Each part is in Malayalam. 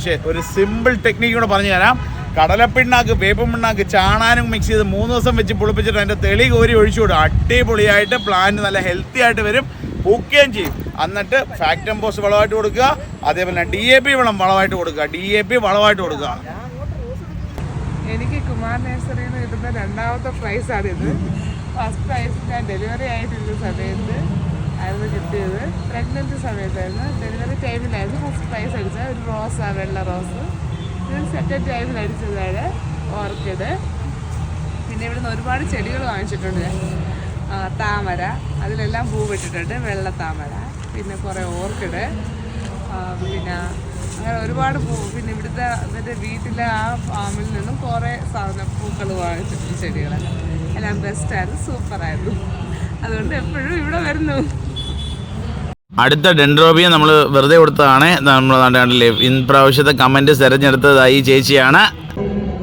പക്ഷേ ഒരു സിമ്പിൾ ടെക്നിക്ക് കൂടെ പറഞ്ഞു തരാം. കടലപ്പിണ്ണാക്ക് വേപ്പൻ പിണ്ണാക്ക് ചാണാനും മിക്സ് ചെയ്ത് മൂന്ന് ദിവസം വെച്ച് പുളിപ്പിച്ചിട്ട് അതിന്റെ തെളി കോരി ഒഴിച്ചു വിടും അടിപൊളിയായിട്ട് പ്ലാന്റ് നല്ല ഹെൽത്തി ആയിട്ട് വരും. പൂക്കുകയും ചെയ്യും. എന്നിട്ട് ഫാക്ടംബോസ് വളമായിട്ട് കൊടുക്കുക. അതേപോലെ ഡി എ പി വളം വളമായിട്ട് കൊടുക്കുക. ഡി എ പി വളമായിട്ട് കൊടുക്കുക. എനിക്ക് കുമാർ നഴ്സറിയിൽ നിന്ന് കിട്ടുന്ന രണ്ടാമത്തെ പ്രൈസാണിത് ഫസ്റ്റ് പ്രൈസ് ഞാൻ ഡെലിവറി ആയിട്ടുള്ള സമയത്ത്. ആയിരുന്നു കിട്ടിയത് പ്രഗ്നന്റ് സമയത്തായിരുന്നു. ഡെലിവറി ടൈമിലായിരുന്നു. ഫസ്റ്റ് പ്രൈസ് അടിച്ചത്. ഒരു റോസാണ് വെള്ള റോസ് ഇത് സെക്കൻഡ് ടൈമിൽ അടിച്ചതാണ് ഓർക്കിഡ് പിന്നെ ഇവിടുന്ന് ഒരുപാട് ചെടികൾ വാങ്ങിച്ചിട്ടുണ്ട്. താമര. അതിലെല്ലാം പൂ വിട്ടിട്ടുണ്ട്. വെള്ള താമര. പിന്നെ കുറേ ഓർക്കിഡ് പിന്നെ അങ്ങനെ ഒരുപാട് പൂ. പിന്നെ ഇവിടുത്തെ എന്നിട്ട് വീട്ടിലെ ആ ഫാമിൽ നിന്നും കുറേ സാധന പൂക്കൾ വാങ്ങിച്ചിട്ടുണ്ട് ചെടികളെല്ലാം എല്ലാം ബെസ്റ്റായിരുന്നു സൂപ്പറായിരുന്നു അതുകൊണ്ട് എപ്പോഴും ഇവിടെ വരുന്നു. അടുത്ത ഡെൻഡ്രോബിയ നമ്മൾ വെറുതെ കൊടുത്തതാണ്. നമ്മൾ കണ്ടില്ലേ ഇപ്രാവശ്യത്തെ കമന്റ് തിരഞ്ഞെടുത്തതായി ചേച്ചിയാണ്.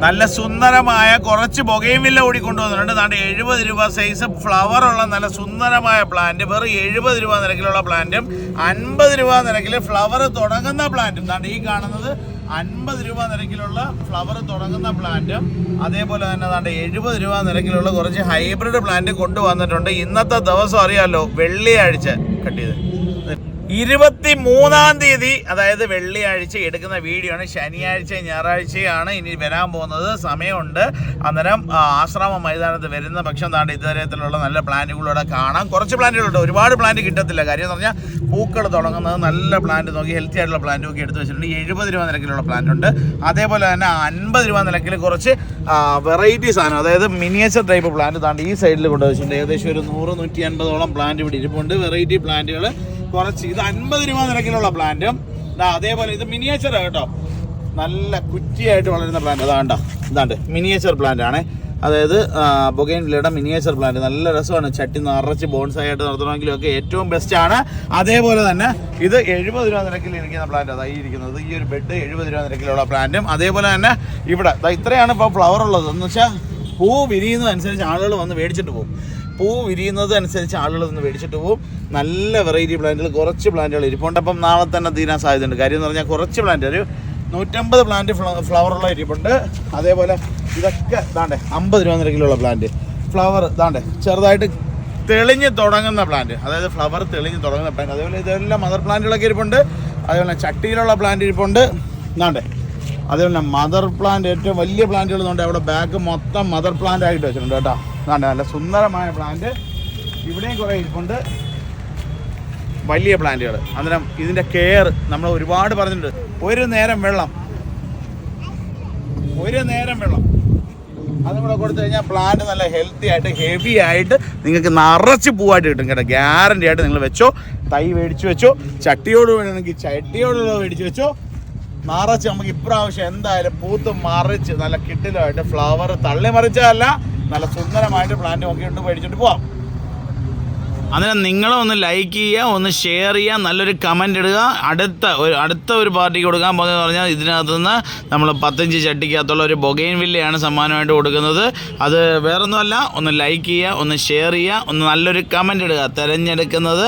നല്ല സുന്ദരമായ കുറച്ച് പുകയും വില്ല കൂടി കൊണ്ടുവന്നിട്ടുണ്ട്. നാണ്ട് എഴുപത് രൂപ സൈസ് ഫ്ലവർ ഉള്ള നല്ല സുന്ദരമായ പ്ലാന്റ് വെറും എഴുപത് രൂപ നിരക്കിലുള്ള പ്ലാന്റും അൻപത് രൂപ നിരക്കിൽ ഫ്ലവർ തുടങ്ങുന്ന പ്ലാന്റും നാണ്ട് ഈ കാണുന്നത് അൻപത് രൂപ നിരക്കിലുള്ള ഫ്ലവർ തുടങ്ങുന്ന പ്ലാന്റും അതേപോലെ തന്നെ നാണ്ട് എഴുപത് രൂപ നിരക്കിലുള്ള കുറച്ച് ഹൈബ്രിഡ് പ്ലാന്റ് കൊണ്ടുവന്നിട്ടുണ്ട്. ഇന്നത്തെ ദിവസം അറിയാമല്ലോ വെള്ളിയാഴ്ച കട്ട് ചെയ്ത് ഇരുപത്തി മൂന്നാം തീയതി അതായത് വെള്ളിയാഴ്ച എടുക്കുന്ന വീഡിയോ ആണ്. ശനിയാഴ്ച ഞായറാഴ്ചയാണ് ഇനി വരാൻ പോകുന്നത്. സമയമുണ്ട്. അന്നേരം ആശ്രമ മൈതാനത്ത് വരുന്ന പക്ഷം താണ്ട് ഇത്തരത്തിലുള്ള നല്ല പ്ലാന്റുകളോടെ കാണാം. കുറച്ച് പ്ലാന്റുകളുണ്ട് ഒരുപാട് പ്ലാന്റ് കിട്ടത്തില്ല. കാര്യം എന്ന് പറഞ്ഞാൽ പൂക്കൾ തുടങ്ങുന്നത് നല്ല പ്ലാന്റ് നോക്കി ഹെൽത്തി ആയിട്ടുള്ള പ്ലാന്റ് നോക്കി എടുത്ത് വെച്ചിട്ടുണ്ട്. എഴുപത് രൂപ നിരക്കിലുള്ള പ്ലാന്റ് ഉണ്ട്. അതേപോലെ തന്നെ അൻപത് രൂപ നിരക്കിൽ കുറച്ച് വെറൈറ്റി സാധനം അതായത് മിനിയേച്ചർ ടൈപ്പ് പ്ലാന്റ് താണ്ട് ഈ സൈഡിൽ കൊണ്ടുവച്ചിട്ടുണ്ട്. ഏകദേശം ഒരു നൂറ് നൂറ്റി അൻപതോളം പ്ലാന്റ് ഇവിടെ ഇരിപ്പുണ്ട്. വെറൈറ്റി പ്ലാന്റുകൾ കുറച്ച് ഇത് അൻപത് രൂപ നിരക്കിലുള്ള പ്ലാന്റും അതേപോലെ ഇത് മിനിയേച്ചർ കേട്ടോ. നല്ല കുറ്റിയായിട്ട് വളരുന്ന പ്ലാന്റ് അതാണ്ട ഇതാണ്ട് മിനിയേച്ചർ പ്ലാന്റ് ആണ്. അതായത് ബൊഗൈൻ വില്ലയുടെ മിനിയേച്ചർ പ്ലാന്റ് നല്ല രസമാണ്. ചട്ടി നിറച്ച് ബോൺസായി ആയിട്ട് നടത്തണമെങ്കിലും ഒക്കെ ഏറ്റവും ബെസ്റ്റ് ആണ്. അതേപോലെ തന്നെ ഇത് എഴുപത് രൂപ നിരക്കിൽ ഇരിക്കുന്ന പ്ലാന്റ് അതായി ഇരിക്കുന്നത്. ഈ ഒരു ബെഡ് എഴുപത് രൂപ നിരക്കിലുള്ള പ്ലാന്റും അതേപോലെ തന്നെ ഇവിടെ ഇത്രയാണ് ഇപ്പോൾ ഫ്ലവർ ഉള്ളത്. എന്ന് വെച്ചാൽ പൂ വിരിയുന്നതനുസരിച്ച് ആളുകൾ വന്ന് മേടിച്ചിട്ട് പോകും. പൂ വിരിയുന്നത് അനുസരിച്ച് ആളുകൾ നിന്ന് മേടിച്ചിട്ട് പോകും നല്ല വെറൈറ്റി പ്ലാന്റുകൾ കുറച്ച് പ്ലാന്റുകൾ ഇരിപ്പുണ്ട്. അപ്പം നാളെ തന്നെ തീരാൻ സാധ്യതയുണ്ട്. കാര്യം എന്ന് പറഞ്ഞാൽ കുറച്ച് പ്ലാന്റ് ഒരു നൂറ്റമ്പത് പ്ലാന്റ് ഫ്ലവറുള്ള ഇരിപ്പുണ്ട്. അതേപോലെ ഇതൊക്കെ ഇതാണ്ടേ അമ്പത് രൂപ നിരക്കിലുള്ള പ്ലാന്റ് ഫ്ലവർ ഇതാണ്ടേ ചെറുതായിട്ട് തെളിഞ്ഞ് തുടങ്ങുന്ന പ്ലാന്റ് അതായത് ഫ്ലവർ തെളിഞ്ഞ് തുടങ്ങുന്ന പ്ലാന്റ് അതേപോലെ ഇതെല്ലാം മദർ പ്ലാന്റുകളൊക്കെ ഇരിപ്പുണ്ട്. അതേപോലെ ചട്ടിയിലുള്ള പ്ലാന്റ് ഇരിപ്പുണ്ട്. ഇതാണ്ടേ അതേപോലെ മദർ പ്ലാന്റ് ഏറ്റവും വലിയ പ്ലാന്റുകൾ ഉണ്ട് അവിടെ ബാക്ക് മൊത്തം മദർ പ്ലാന്റ് ആയിട്ട് വെച്ചിട്ടുണ്ട് കേട്ടോ. അതാണ്ട് നല്ല സുന്ദരമായ പ്ലാന്റ് ഇവിടെയും കുറേ ഇരിപ്പുണ്ട്. വലിയ പ്ലാന്റുകൾ അന്നേരം ഇതിന്റെ കെയർ നമ്മൾ ഒരുപാട് പറഞ്ഞിട്ടുണ്ട്. ഒരു നേരം വെള്ളം. ഒരു നേരം വെള്ളം. അതും കൂടെ കൊടുത്തു കഴിഞ്ഞാൽ പ്ലാന്റ് നല്ല ഹെൽത്തി ആയിട്ട് ഹെവി ആയിട്ട് നിങ്ങൾക്ക് നിറച്ച് പൂവായിട്ട് കിട്ടും കേട്ടോ. ഗ്യാരണ്ടി ആയിട്ട് നിങ്ങൾ വെച്ചോ. തൈ മേടിച്ച് വെച്ചോ. ചട്ടിയോട് വേണമെങ്കിൽ ചട്ടിയോടുള്ള മേടിച്ച് വെച്ചോ. നിറച്ച് നമുക്ക് ഇപ്രാവശ്യം എന്തായാലും പൂത്ത് മറിച്ച് നല്ല കിട്ടിലായിട്ട് ഫ്ലവർ തള്ളി മറിച്ചതല്ല. നല്ല സുന്ദരമായിട്ട് പ്ലാന്റ് നോക്കിയിട്ട് മേടിച്ചിട്ട് പോവാം. അന്നേരം നിങ്ങളും ഒന്ന് ലൈക്ക് ചെയ്യുക ഒന്ന് ഷെയർ ചെയ്യുക നല്ലൊരു കമന്റ് ഇടുക. അടുത്ത ഒരു അടുത്ത ഒരു പാർട്ടിക്ക് കൊടുക്കാൻ പോകുന്നതെന്ന് പറഞ്ഞാൽ ഇതിനകത്തുനിന്ന് നമ്മൾ പത്തഞ്ച് ചട്ടിക്കകത്തുള്ള ഒരു ബൊഗൈൻ വില്ലയാണ് സമ്മാനമായിട്ട് കൊടുക്കുന്നത്. അത് വേറൊന്നുമല്ല ഒന്ന് ലൈക്ക് ചെയ്യുക ഒന്ന് ഷെയർ ചെയ്യുക ഒന്ന് നല്ലൊരു കമന്റ് ഇടുക. തിരഞ്ഞെടുക്കുന്നത്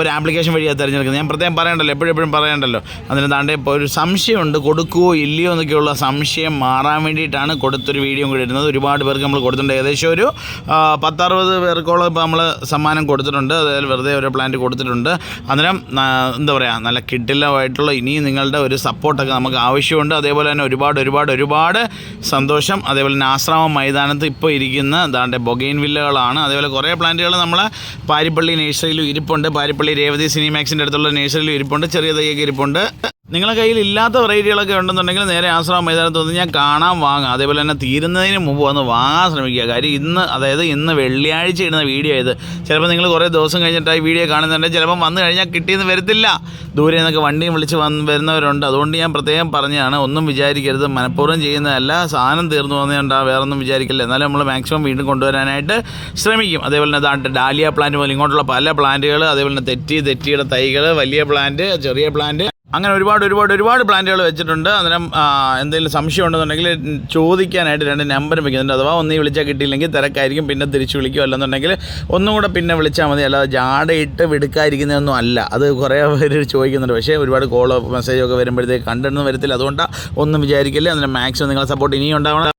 ഒരു ആപ്ലിക്കേഷൻ വഴിയാണ് തിരഞ്ഞെടുക്കുന്നത്. ഞാൻ പ്രത്യേകം പറയണ്ടല്ലോ എപ്പോഴും പറയണ്ടല്ലോ. അതിന് താണ്ടെ ഇപ്പോൾ ഒരു സംശയമുണ്ട് കൊടുക്കുവോ ഇല്ലയോ എന്നൊക്കെയുള്ള സംശയം മാറാൻ വേണ്ടിയിട്ടാണ് കൊടുത്തൊരു വീഡിയോ കൂടി ഇടുന്നത്. ഒരുപാട് പേർക്ക് നമ്മൾ കൊടുത്തിട്ടുണ്ട്. ഏകദേശം ഒരു പത്തറുപത് പേർക്കോളം ഇപ്പോൾ നമ്മൾ സമ്മാനം കൊടുത്തിട്ടുണ്ട്. അതായത് വെറുതെ ഒരു പ്ലാന്റ് കൊടുത്തിട്ടുണ്ട്. അന്നേരം എന്താ പറയുക നല്ല കിഡിലമായിട്ടുള്ള ഇനിയും നിങ്ങളുടെ ഒരു സപ്പോർട്ടൊക്കെ നമുക്ക് ആവശ്യമുണ്ട്. അതേപോലെ തന്നെ ഒരുപാട് ഒരുപാട് ഒരുപാട് സന്തോഷം. അതേപോലെ തന്നെ ആശ്രാമം മൈതാനത്ത് ഇപ്പോൾ ഇരിക്കുന്ന ദാണ്ടെ ബൊഗൈൻ വില്ലകളാണ്. അതേപോലെ കുറേ പ്ലാന്റുകൾ നമ്മളെ പാരിപ്പള്ളി നഴ്സറിയിലും ഇരിപ്പുണ്ട്. പാരിപ്പള്ളി രേവതി സിനിമാക്സിന്റെ അടുത്തുള്ള നഴ്സറിയിലും ഇരിപ്പുണ്ട്. ചെറിയ തയ്യൊക്കെ ഇരിപ്പുണ്ട്. നിങ്ങളുടെ കയ്യിൽ ഇല്ലാത്ത വെറൈറ്റികളൊക്കെ ഉണ്ടെന്നുണ്ടെങ്കിൽ നേരെ ആശ്രമം മൈതാനത്ത് വന്ന് ഞാൻ കാണാൻ വാങ്ങാം. അതേപോലെ തന്നെ തീരുന്നതിന് മുമ്പ് വന്ന് വാങ്ങാൻ ശ്രമിക്കുക. കാര്യം ഇന്ന് അതായത് ഇന്ന് വെള്ളിയാഴ്ച ഇടുന്ന വീഡിയോ ഇത്. ചിലപ്പോൾ നിങ്ങൾ കുറേ ദിവസം കഴിഞ്ഞിട്ട് ഈ വീഡിയോ കാണുന്നുണ്ടെങ്കിൽ ചിലപ്പം വന്നു കഴിഞ്ഞാൽ കിട്ടിയെന്ന് വരത്തില്ല. ദൂരെ നിന്നൊക്കെ വണ്ടിയും വിളിച്ച് വന്ന് വരുന്നവരുണ്ട്. അതുകൊണ്ട് ഞാൻ പ്രത്യേകം പറഞ്ഞതാണ് ഒന്നും വിചാരിക്കരുത്. മനഃപൂർവം ചെയ്യുന്നതല്ല സാധനം തീർന്നു വന്നുകൊണ്ട് വേറെ ഒന്നും വിചാരിക്കില്ല. എന്നാലും നമ്മൾ മാക്സിമം വീണ്ടും കൊണ്ടുവരാനായിട്ട് ശ്രമിക്കും. അതേപോലെ തന്നെ ദാണ്ട് ഡാലിയ പ്ലാന്റ് പോലെ ഇങ്ങോട്ടുള്ള പല പ്ലാന്റുകൾ അതേപോലെ തന്നെ തെറ്റി തെറ്റിയുടെ തൈകൾ വലിയ പ്ലാന്റ് ചെറിയ പ്ലാന്റ് അങ്ങനെ ഒരുപാട് ഒരുപാട് ഒരുപാട് പ്ലാന്റുകൾ വെച്ചിട്ടുണ്ട്. അന്നേരം എന്തെങ്കിലും സംശയം ഉണ്ടെന്നുണ്ടെങ്കിൽ ചോദിക്കാനായിട്ട് രണ്ട് നമ്പർ വെക്കുന്നുണ്ട്. അഥവാ ഒന്നീ വിളിച്ചാൽ കിട്ടിയില്ലെങ്കിൽ തിരക്കായിരിക്കും. പിന്നെ തിരിച്ചു വിളിക്കുക അല്ലെന്നുണ്ടെങ്കിൽ ഒന്നും കൂടെ പിന്നെ വിളിച്ചാൽ മതി. അല്ലാതെ ജാടയിട്ട് വിടുക്കാതിരിക്കുന്നതൊന്നും അല്ല. അത് കുറേ പേര് ചോദിക്കുന്നുണ്ട്. പക്ഷേ ഒരുപാട് കോളോ മെസ്സേജോ ഒക്കെ വരുമ്പോഴത്തേക്ക് കണ്ടെന്ന് വരത്തില്ല. അതുകൊണ്ടാണ് ഒന്നും വിചാരിക്കില്ല. അതിന് മാക്സിമം നിങ്ങളെ സപ്പോർട്ട് ഇനിയും ഉണ്ടാവണം.